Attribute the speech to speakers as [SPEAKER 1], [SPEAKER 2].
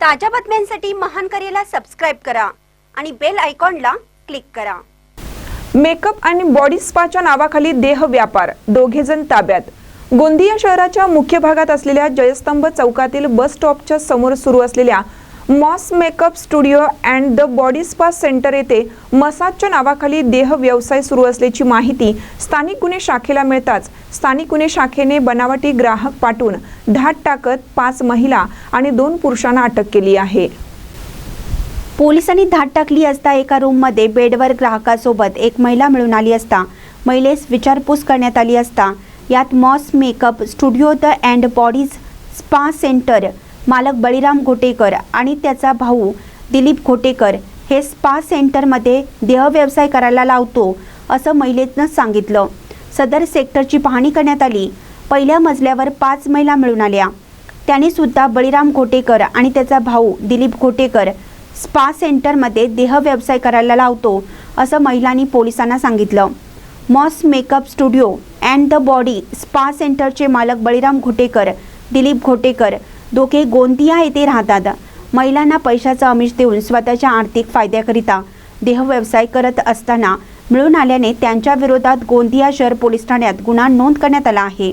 [SPEAKER 1] ताज्या बातम्यांसाठी महान करेला सबस्क्राईब करा आणि बेल आयकॉनला क्लिक करा.
[SPEAKER 2] मेकअप आणि बॉडी स्पाच्या नावाखाली देह व्यापार दोघे जण ताब्यात. गोंदिया शहराच्या मुख्य भागात असलेल्या जयस्तंभ चौकातील बस स्टॉपच्या समोर सुरू असलेल्या moss makeup studio and the body spa centre येथे मसाजच्या नावाखाली देह व्यवसाय सुरू असल्याची माहिती स्थानिक गुन्हे शाखेला मिळताच स्थानिक गुन्हे शाखेने बनावटी ग्राहक पाठवून धाट टाकत पाच महिला आणि दोन पुरुषांना अटक केली आहे.
[SPEAKER 1] पोलिसांनी धाट टाकली असता एका रूममध्ये बेडवर ग्राहकासोबत एक महिला मिळून आली असता महिलेस विचारपूस करण्यात आली असता. यात moss makeup studio the and bodies spa centre मालक बळीराम घोटेकर आणि त्याचा भाऊ दिलीप घोटेकर हे स्पा सेंटरमध्ये देहव्यवसाय करायला लावतो असं महिलेनं सांगितलं. सदर सेक्टरची पाहणी करण्यात आली. पहिल्या मजल्यावर पाच महिला मिळून आल्या. त्यांनी सुद्धा बळीराम घोटेकर आणि त्याचा भाऊ दिलीप घोटेकर स्पा सेंटरमध्ये देह व्यवसाय करायला लावतो असं महिलांनी पोलिसांना सांगितलं. Moss makeup studio and the body spa सेंटरचे मालक बळीराम घोटेकर दिलीप घोटेकर दोघे गोंदिया येथे राहतात. महिलांना पैशाचं आमिष देऊन स्वतःच्या आर्थिक फायद्याकरिता देह व्यवसाय करत असताना मिळून आल्याने त्यांच्या विरोधात गोंदिया शहर पोलीस ठाण्यात गुन्हा नोंद करण्यात आला आहे.